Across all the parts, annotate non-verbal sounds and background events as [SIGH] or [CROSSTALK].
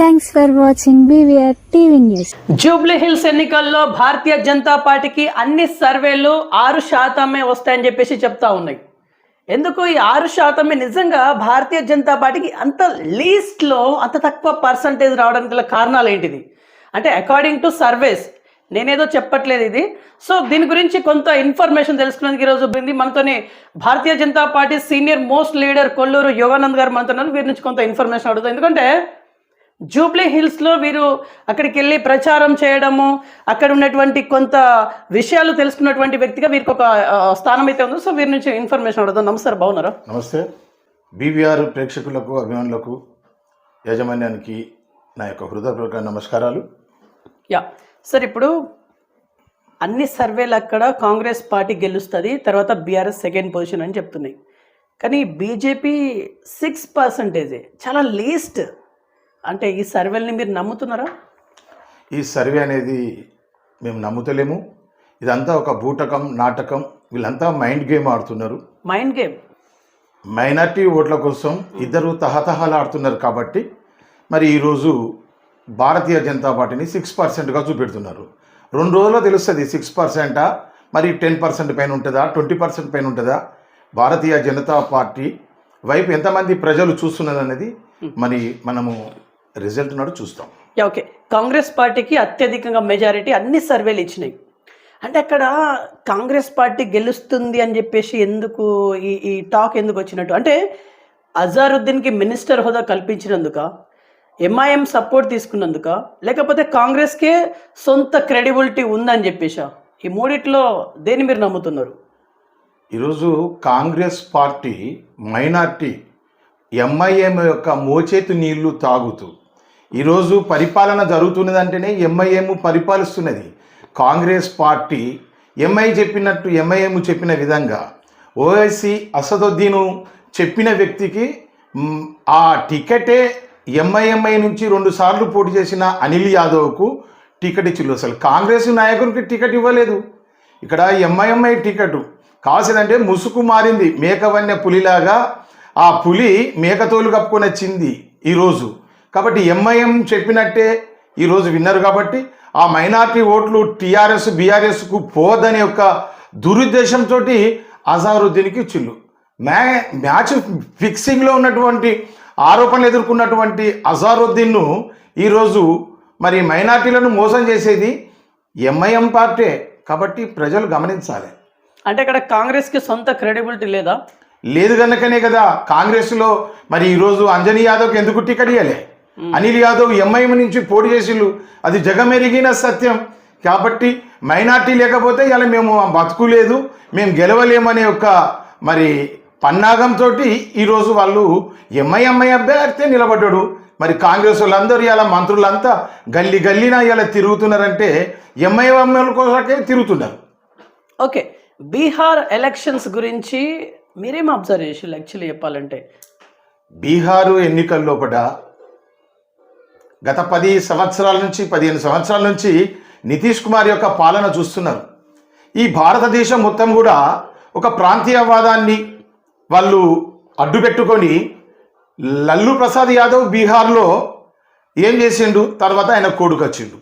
Thanks for watching BVR TV news Jubilee Hills ఎన్నికల్లో భారతీయ జనతా పార్టీకి అన్ని సర్వేలు ఆరు శాతమే వస్తాయని చెప్పేసి చెప్తా ఉన్నాయి. ఎందుకు ఈ ఆరు శాతమే? నిజంగా భారతీయ జనతా పార్టీకి అంత లీస్ట్లో అంత తక్కువ పర్సంటేజ్ రావడానికి గల కారణాలు ఏంటిది? అంటే అకార్డింగ్ టు సర్వేస్ నేనేదో చెప్పట్లేదు ఇది. సో దీని గురించి కొంత ఇన్ఫర్మేషన్ తెలుసుకునేందుకు ఈరోజు ఉంది మనతోని Bharatiya Janata party senior most leader Kolluru Yoganand garu మనతో వీరి నుంచి కొంత ఇన్ఫర్మేషన్ అడుగుతాం ఎందుకంటే జూబ్లీ హిల్స్లో వీరు అక్కడికి వెళ్ళి ప్రచారం చేయడము అక్కడ ఉన్నటువంటి కొంత విషయాలు తెలుసుకున్నటువంటి వ్యక్తిగా వీరికి ఒక స్థానం అయితే ఉంది. సో వీరి నుంచి ఇన్ఫర్మేషన్ అడుగుతాం నమస్కారం బాగున్నారా? నమస్తే. బీవీఆర్ ప్రేక్షకులకు అభిమానులకు యాజమాన్యానికి నా యొక్క హృదయపూర్వక నమస్కారాలు. యా. సార్ ఇప్పుడు అన్ని సర్వేలు అక్కడ కాంగ్రెస్ పార్టీ గెలుస్తుంది తర్వాత బీఆర్ఎస్ సెకండ్ పొజిషన్ అని చెప్తున్నాయి. కానీ బీజేపీ సిక్స్ పర్సంటేజే చాలా లీస్ట్ అంటే ఈ సర్వేల్ని మీరు నమ్ముతున్నారా? ఈ సర్వే అనేది మేము నమ్ముతలేము. ఇదంతా ఒక బూటకం నాటకం. వీళ్ళంతా మైండ్ గేమ్ ఆడుతున్నారు. Mind game? మైనార్టీ ఓట్ల కోసం ఇద్దరు తహతహలాడుతున్నారు కాబట్టి మరి ఈరోజు భారతీయ జనతా పార్టీని సిక్స్ పర్సెంట్గా చూపెడుతున్నారు. రెండు రోజుల్లో తెలుస్తుంది సిక్స్ పర్సెంటా? మరి టెన్ పర్సెంట్ పైన ఉంటుందా? ట్వంటీ పర్సెంట్ పైన ఉంటుందా? భారతీయ జనతా పార్టీ వైపు ఎంతమంది ప్రజలు చూస్తున్నది అనేది మరి మనము రిజల్ట్ నాడు చూస్తాం. ఓకే. కాంగ్రెస్ పార్టీకి అత్యధికంగా మెజారిటీ అన్ని సర్వేలు ఇచ్చినాయి. అంటే అక్కడ కాంగ్రెస్ పార్టీ గెలుస్తుంది అని చెప్పేసి ఎందుకు ఈ ఈ టాక్ ఎందుకు వచ్చినట్టు? అంటే అజారుద్దీన్కి మినిస్టర్ హోదా కల్పించినందుక ఎంఐఎం సపోర్ట్ తీసుకున్నందుక లేకపోతే కాంగ్రెస్కే సొంత క్రెడిబిలిటీ ఉందని చెప్పేసా? ఈ మూడిట్లో దేని మీరు నమ్ముతున్నారు? ఈరోజు కాంగ్రెస్ పార్టీ మైనార్టీ ఎంఐఎం యొక్క మోచేతు నీళ్ళు తాగుతూ ఈరోజు పరిపాలన జరుగుతున్నదంటేనే ఎంఐఎం పరిపాలిస్తున్నది. కాంగ్రెస్ పార్టీ ఎంఐ చెప్పినట్టు ఎంఐఎం చెప్పిన విధంగా ఓవైసీ అసదుద్దీను చెప్పిన వ్యక్తికి ఆ టికెటే ఎంఐఎంఐ నుంచి రెండు సార్లు పోటీ చేసిన అనిల్ యాదవ్కు టికెట్ ఇచ్చిల్లు అసలు కాంగ్రెస్ నాయకునికి టికెట్ ఇవ్వలేదు. ఇక్కడ ఎంఐఎంఐ టికెట్ కావాల్సిందంటే ముసుకు మారింది. మేకవన్య పులిలాగా ఆ పులి మేకతోలు కప్పుకొని వచ్చింది ఈరోజు కాబట్టి ఎంఐఎం చెప్పినట్టే ఈరోజు విన్నారు కాబట్టి ఆ మైనార్టీ ఓట్లు టీఆర్ఎస్ బీఆర్ఎస్కు పోదనే ఒక దురుద్దేశంతో అజారుద్దీన్కి చిల్లు. మ్యా మ్యాచ్ ఫిక్సింగ్లో ఉన్నటువంటి ఆరోపణలు ఎదుర్కొన్నటువంటి అజారుద్దీన్ను ఈరోజు మరి మైనార్టీలను మోసం చేసేది ఎంఐఎం పార్టీ. కాబట్టి ప్రజలు గమనించాలి. అంటే ఇక్కడ కాంగ్రెస్కి సొంత క్రెడిబిలిటీ లేదా? లేదు కనుకనే కదా కాంగ్రెస్లో మరి ఈరోజు అంజనీ యాదవ్కి ఎందుకు టికెట్ ఇవ్వలే అనిల్ యాదవ్ ఎంఐఎం నుంచి పోటీ చేసిళ్ళు అది జగమెరిగిన సత్యం. కాబట్టి మైనార్టీ లేకపోతే ఇలా మేము బతుకులేదు మేము గెలవలేమనే ఒక మరి పన్నాగంతో ఈరోజు వాళ్ళు ఎంఐఎంఐ అభ్యర్థి నిలబడ్డాడు. మరి కాంగ్రెస్ వాళ్ళందరూ ఇలా మంత్రులంతా గల్లీ గల్లీన ఇలా తిరుగుతున్నారంటే ఎంఐఎంఎల్ కోసకే తిరుగుతున్నారు. ఓకే. బీహార్ ఎలక్షన్స్ గురించి మీరేం అబ్జర్వ్ చేసి యాక్చువల్లీ చెప్పాలంటే? బీహారు ఎన్నికల లోపల గత పది సంవత్సరాల నుంచి పదిహేను సంవత్సరాల నుంచి నితీష్ కుమార్ యొక్క పాలన చూస్తున్నారు. ఈ భారతదేశం మొత్తం కూడా ఒక ప్రాంతీయవాదాన్ని వాళ్ళు అడ్డుపెట్టుకొని లల్లు ప్రసాద్ యాదవ్ బీహార్లో ఏం చేసిండు? తర్వాత ఆయన కొడుకు వచ్చిండు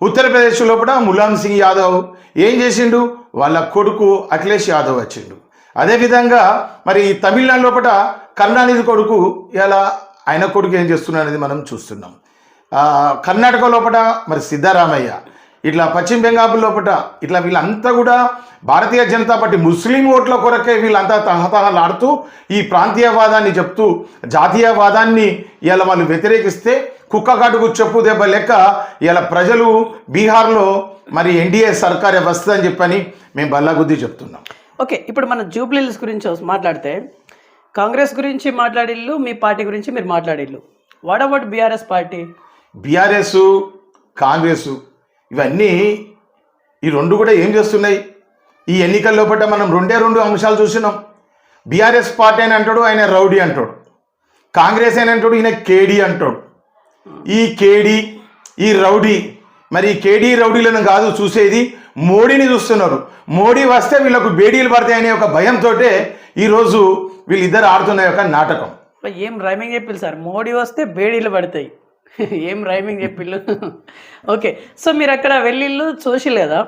ఉత్తరప్రదేశ్ లోపల ములాయం సింగ్ యాదవ్ ఏం చేసిండు? వాళ్ళ కొడుకు అఖిలేష్ యాదవ్ వచ్చిండు. అదేవిధంగా మరి తమిళనాడు లోపల కరుణానిధి కొడుకు ఇలా ఆయన కొడుకు ఏం చేస్తున్నాడు అనేది మనం చూస్తున్నాం. కర్ణాటక లోపల మరి సిద్ధరామయ్య ఇట్లా పశ్చిమ బెంగాల్ లోపల ఇట్లా వీళ్ళంతా కూడా భారతీయ జనతా పార్టీ ముస్లిం ఓట్ల కొరకే వీళ్ళంతా తహతహలాడుతూ ఈ ప్రాంతీయవాదాన్ని చెప్తూ జాతీయవాదాన్ని ఇలా వాళ్ళు వ్యతిరేకిస్తే కుక్కకాటుకు చెప్పు దెబ్బ లెక్క ఇలా ప్రజలు బీహార్లో మరి ఎన్డీఏ సర్కారే వస్తుందని చెప్పని మేము బల్లాగుద్ది చెప్తున్నాం. ఓకే ఇప్పుడు మన జూబ్లీల్స్ గురించి మాట్లాడితే కాంగ్రెస్ గురించి మాట్లాడిల్లు మీ పార్టీ గురించి మీరు మాట్లాడిల్లు. What about BRS party? BRS Congress ఇవన్నీ ఈ రెండు కూడా ఏం చేస్తున్నాయి? ఈ ఎన్నికల లోపల మనం రెండే రెండు అంశాలు చూసినాం బీఆర్ఎస్ పార్టీ అని అంటాడు ఆయన రౌడీ అంటాడు. కాంగ్రెస్ అని అంటాడు ఈయన కేడీ అంటాడు. ఈ కేడీ ఈ రౌడీ మరి ఈ కేడీ రౌడీలను కాదు చూసేది మోడీని చూస్తున్నారు. మోడీ వస్తే వీళ్ళకు బేడీలు పడతాయనే ఒక భయంతో ఈరోజు వీళ్ళిద్దరు ఆడుతున్న యొక్క నాటకం. ఏం రైమింగ్ చెప్పిల్లు సార్? మోడీ వస్తే బేడీలు పడతాయి. [LAUGHS] ఏం రైమింగ్ చెప్పిల్లు? [LAUGHS] ఓకే. సో మీరు అక్కడ వెళ్ళిళ్ళు చూసి లేదా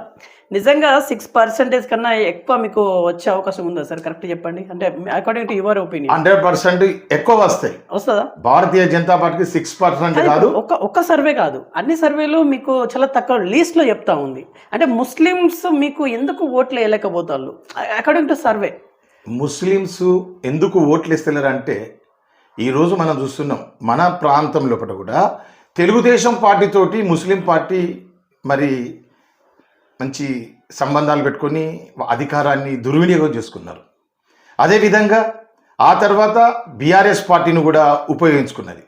నిజంగా సిక్స్ పర్సెంటేజ్ కన్నా ఎక్కువ మీకు వచ్చే అవకాశం ఉందా సార్? కరెక్ట్ చెప్పండి. అంటే according to your opinion hundred percent ఎక్కువ వస్తాయి. వస్తుందా? భారతీయ జనతా పార్టీకి సిక్స్ పర్సెంట్ కాదు. ఒక్క ఒక్క సర్వే కాదు. అన్ని సర్వేలు మీకు చాలా తక్కువ లీస్ట్లో చెప్తా ఉంది. అంటే ముస్లిమ్స్ మీకు ఎందుకు ఓట్లు వేయలేకపోతారు అకార్డింగ్ టు సర్వే ముస్లిమ్స్ ఎందుకు ఓట్లు ఇస్తలేరంటే ఈరోజు మనం చూస్తున్నాం మన ప్రాంతం లోపల కూడా తెలుగుదేశం పార్టీతోటి ముస్లిం పార్టీ మరి మంచి సంబంధాలు పెట్టుకొని అధికారాన్ని దుర్వినియోగం చేసుకున్నారు. అదేవిధంగా ఆ తర్వాత బీఆర్ఎస్ పార్టీని కూడా ఉపయోగించుకున్నది.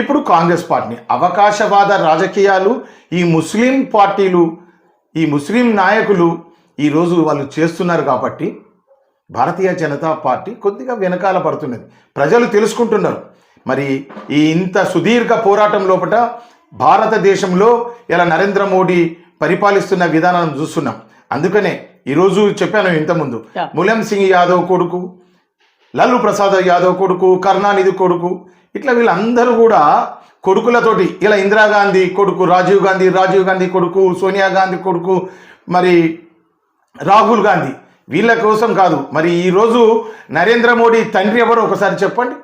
ఇప్పుడు కాంగ్రెస్ పార్టీని అవకాశవాద రాజకీయాలు ఈ ముస్లిం పార్టీలు ఈ ముస్లిం నాయకులు ఈరోజు వాళ్ళు చేస్తున్నారు కాబట్టి భారతీయ జనతా పార్టీ కొద్దిగా వెనకాల పడుతున్నది. ప్రజలు తెలుసుకుంటున్నారు. మరి ఈ ఇంత సుదీర్ఘ పోరాటం లోపల భారతదేశంలో ఇలా నరేంద్ర మోడీ పరిపాలిస్తున్న విధానం చూస్తున్నాం. అందుకనే ఈరోజు చెప్పాను ఇంతకుముందు. ములాయం సింగ్ యాదవ్ కొడుకు లల్లు ప్రసాద్ యాదవ్ కొడుకు కరుణానిధి కొడుకు ఇట్లా వీళ్ళందరూ కూడా కొడుకులతోటి ఇలా ఇందిరాగాంధీ కొడుకు రాజీవ్ గాంధీ రాజీవ్ గాంధీ కొడుకు సోనియా గాంధీ కొడుకు మరి రాహుల్ గాంధీ వీళ్ళ కోసం కాదు. మరి ఈరోజు నరేంద్ర మోడీ తండ్రి ఎవరు ఒకసారి చెప్పండి.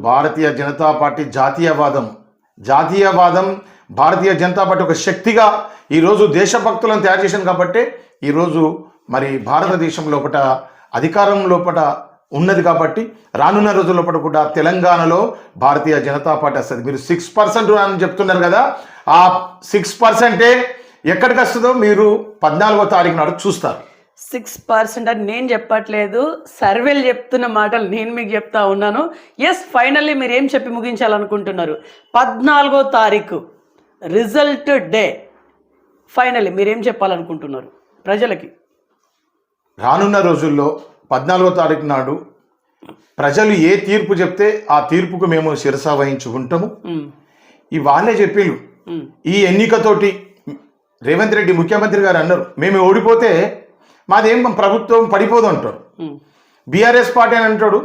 భారతీయ జనతా పార్టీ జాతీయవాదం. జాతీయవాదం భారతీయ జనతా పార్టీ ఒక శక్తిగా ఈరోజు దేశభక్తులను తయారు చేసింది కాబట్టి ఈరోజు మరి భారతదేశం లోపల అధికారం లోపల ఉన్నది కాబట్టి రానున్న రోజుల లోపల కూడా తెలంగాణలో భారతీయ జనతా పార్టీ వస్తుంది. మీరు సిక్స్ పర్సెంట్ అని చెప్తున్నారు కదా ఆ సిక్స్ పర్సెంటే ఎక్కడికి వస్తుందో మీరు పద్నాలుగో తారీఖు నాడు చూస్తారు. సిక్స్ పర్సెంట్ అని నేను చెప్పట్లేదు సర్వేలు చెప్తున్న మాటలు నేను మీకు చెప్తా ఉన్నాను. ఎస్ ఫైనల్లీ మీరు ఏం చెప్పి ముగించాలనుకుంటున్నారు? పద్నాలుగో తారీఖు. Result day. ఫైనల్లీ మీరేం చెప్పాలనుకుంటున్నారు? ప్రజలకి. రానున్న రోజుల్లో పద్నాలుగో తారీఖు నాడు ప్రజలు ఏ తీర్పు చెప్తే ఆ తీర్పుకు మేము శిరస వహించుకుంటాము. ఉమ్, ఈ వాళ్ళే చెప్పిళ్ళు. ఈ ఎన్నికతోటి రేవంత్ రెడ్డి ముఖ్యమంత్రి గారు అన్నారు మేము ఓడిపోతే మాదేం ప్రభుత్వం పడిపోదు అంటారు. బీఆర్ఎస్ పార్టీ అని అంటాడు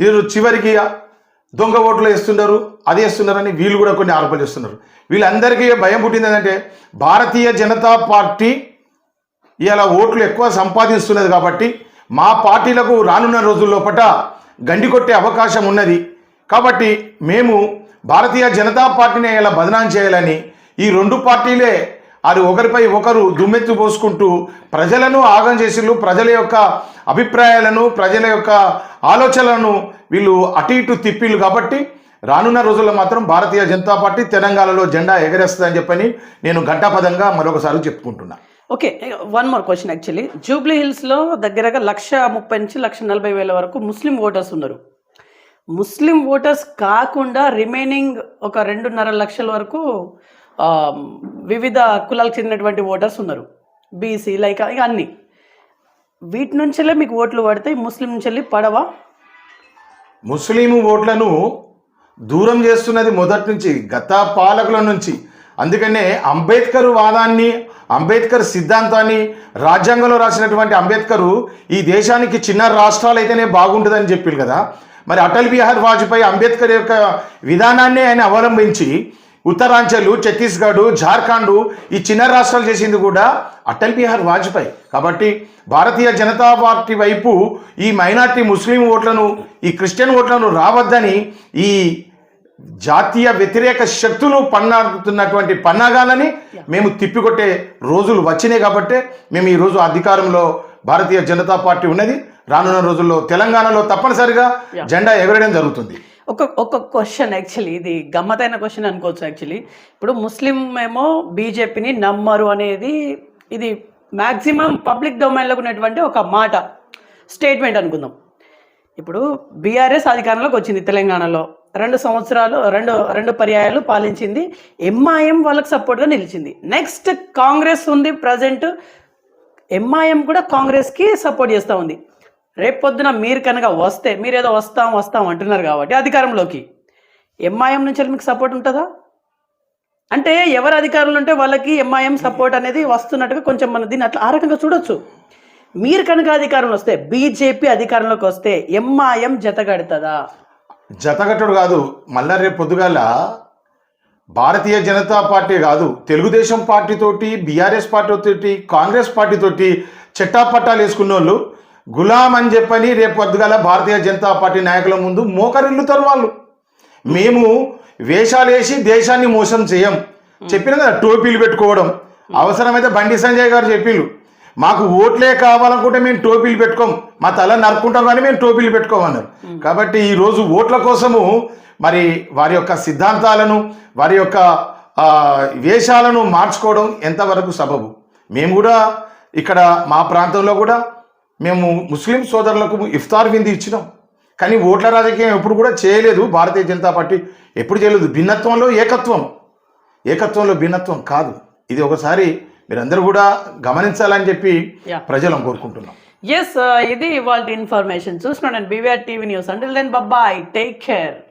ఇది చివరికి దొంగ ఓట్లు వేస్తున్నారు అది వేస్తున్నారని వీళ్ళు కూడా కొన్ని ఆరోపణలు చేస్తున్నారు. వీళ్ళందరికీ భయం పుట్టింది ఏంటంటే భారతీయ జనతా పార్టీ ఇలా ఓట్లు ఎక్కువ సంపాదిస్తున్నది కాబట్టి మా పార్టీలకు రానున్న రోజుల్లోపట గండి కొట్టే అవకాశం ఉన్నది. కాబట్టి మేము భారతీయ జనతా పార్టీని ఇలా బదనాం చేయాలని ఈ రెండు పార్టీలే అది ఒకరిపై ఒకరు దుమ్మెత్తు పోసుకుంటూ ప్రజలను ఆగం చేసిళ్ళు ప్రజల యొక్క అభిప్రాయాలను ప్రజల యొక్క ఆలోచనలను వీళ్ళు అటు ఇటు తిప్పిళ్ళు కాబట్టి రానున్న రోజుల్లో మాత్రం భారతీయ జనతా పార్టీ తెలంగాణలో జెండా ఎగరేస్తుందని చెప్పని నేను ఘంటాపదంగా మరొకసారి చెప్పుకుంటున్నా. Okay one more question actually Jubilee హిల్స్లో దగ్గరగా లక్ష ముప్పై నుంచి లక్ష నలభై వేల వరకు ముస్లిం ఓటర్స్ ఉన్నారు. ముస్లిం ఓటర్స్ కాకుండా రిమైనింగ్ ఒక రెండున్నర లక్షల వరకు వివిధ కులాలకు చెందినటువంటి ఓటర్స్ ఉన్నారు. బీసీ లైక్ ఇక అన్నీ. వీటి నుంచెల్లే మీకు ఓట్లు పడతాయి ముస్లిం నుంచి వెళ్ళి పడవా? ముస్లిం ఓట్లను దూరం చేస్తున్నది మొదటి నుంచి గత పాలకుల నుంచి. అందుకనే అంబేద్కర్ వాదాన్ని అంబేద్కర్ సిద్ధాంతాన్ని రాజ్యాంగంలో రాసినటువంటి అంబేద్కరు ఈ దేశానికి చిన్న రాష్ట్రాలు అయితేనే బాగుంటుందని చెప్పారు కదా. మరి అటల్ బిహార్ వాజ్పేయి అంబేద్కర్ యొక్క విధానాన్ని ఆయన అవలంబించి ఉత్తరాంచల్ ఛత్తీస్గఢ్ జార్ఖండ్ ఈ చిన్న రాష్ట్రాలు చేసింది కూడా అటల్ బిహార్ వాజ్పేయి. కాబట్టి భారతీయ జనతా పార్టీ వైపు ఈ మైనార్టీ ముస్లిం ఓట్లను ఈ క్రిస్టియన్ ఓట్లను రావద్దని ఈ జాతీయ వ్యతిరేక శక్తులు పన్నాడుతున్నటువంటి పన్నాగాలని మేము తిప్పికొట్టే రోజులు వచ్చినాయి కాబట్టి మేము ఈ రోజు అధికారంలో భారతీయ జనతా పార్టీ ఉన్నది. రానున్న రోజుల్లో తెలంగాణలో తప్పనిసరిగా జెండా ఎగరడం జరుగుతుంది. ఒక ఒక క్వశ్చన్ యాక్చువల్లీ ఇది గమ్మతైన క్వశ్చన్ అనుకోవచ్చు యాక్చువల్లీ ఇప్పుడు ముస్లిం ఏమో బీజేపీని నమ్మరు అనేది ఇది మ్యాక్సిమం పబ్లిక్ డొమైన్లో ఉన్నటువంటి ఒక మాట స్టేట్మెంట్ అనుకుందాం. ఇప్పుడు బీఆర్ఎస్ అధికారంలోకి వచ్చింది తెలంగాణలో. రెండు సంవత్సరాలు రెండు రెండు పర్యాయాలు పాలించింది. ఎంఐఎం వాళ్ళకి సపోర్ట్గా నిలిచింది. నెక్స్ట్ కాంగ్రెస్ ఉంది ప్రజెంట్ ఎంఐఎం కూడా కాంగ్రెస్కి సపోర్ట్ చేస్తూ ఉంది. రేపొద్దున మీరు కనుక వస్తే మీరు ఏదో వస్తాం వస్తాం అంటున్నారు కాబట్టి అధికారంలోకి. ఎంఐఎం నుంచి మీకు సపోర్ట్ ఉంటుందా? అంటే ఎవరు అధికారంలో ఉంటే వాళ్ళకి ఎంఐఎం సపోర్ట్ అనేది వస్తున్నట్టుగా కొంచెం మన దీన్ని అట్లా ఆ రకంగా చూడొచ్చు. మీరు కనుక అధికారంలో వస్తే బీజేపీ అధికారంలోకి వస్తే ఎంఐఎం జతగడుతుందా జతగట్టుడు కాదు. మళ్ళా రేపు పొద్దుగాల భారతీయ జనతా పార్టీ కాదు తెలుగుదేశం పార్టీతోటి బీఆర్ఎస్ పార్టీ తోటి కాంగ్రెస్ పార్టీతోటి చెట్టాపట్టాలు వేసుకున్న వాళ్ళు గులాం అని చెప్పని రేపు పొద్దుగాల భారతీయ జనతా పార్టీ నాయకుల ముందు మోకరిల్లుతారు వాళ్ళు. మేము వేషాలు వేసి దేశాన్ని మోసం చేయం. చెప్పిన కదా టోపీలు పెట్టుకోవడం. అవసరమైతే బండి సంజయ్ గారు చెప్పిళ్ళు. మాకు ఓట్లే కావాలనుకుంటే మేము టోపీలు పెట్టుకోం. మా తల నరుక్కుంటాం కానీ మేము టోపీలు పెట్టుకోమన్నారు. కాబట్టి ఈ రోజు ఓట్ల కోసము మరి వారి యొక్క సిద్ధాంతాలను వారి యొక్క వేషాలను మార్చుకోవడం ఎంతవరకు సబబు? మేము కూడా ఇక్కడ మా ప్రాంతంలో కూడా మేము ముస్లిం సోదరులకు ఇఫ్తార్ విందు ఇచ్చినాం. కానీ ఓట్ల రాజకీయం ఎప్పుడు కూడా చేయలేదు. భారతీయ జనతా పార్టీ ఎప్పుడు చేయలేదు. భిన్నత్వంలో ఏకత్వం. ఏకత్వంలో భిన్నత్వం కాదు. ఇది ఒకసారి మీరందరూ కూడా గమనించాలని చెప్పి. ప్రజలను కోరుకుంటున్నాం. ఎస్ ఇది ఇవాళ ఇన్ఫర్మేషన్ చూస్తున్నాను నేను బీవీఆర్ టీవీ న్యూస్ అంటే దెన్ బాయ్ టేక్ కేర్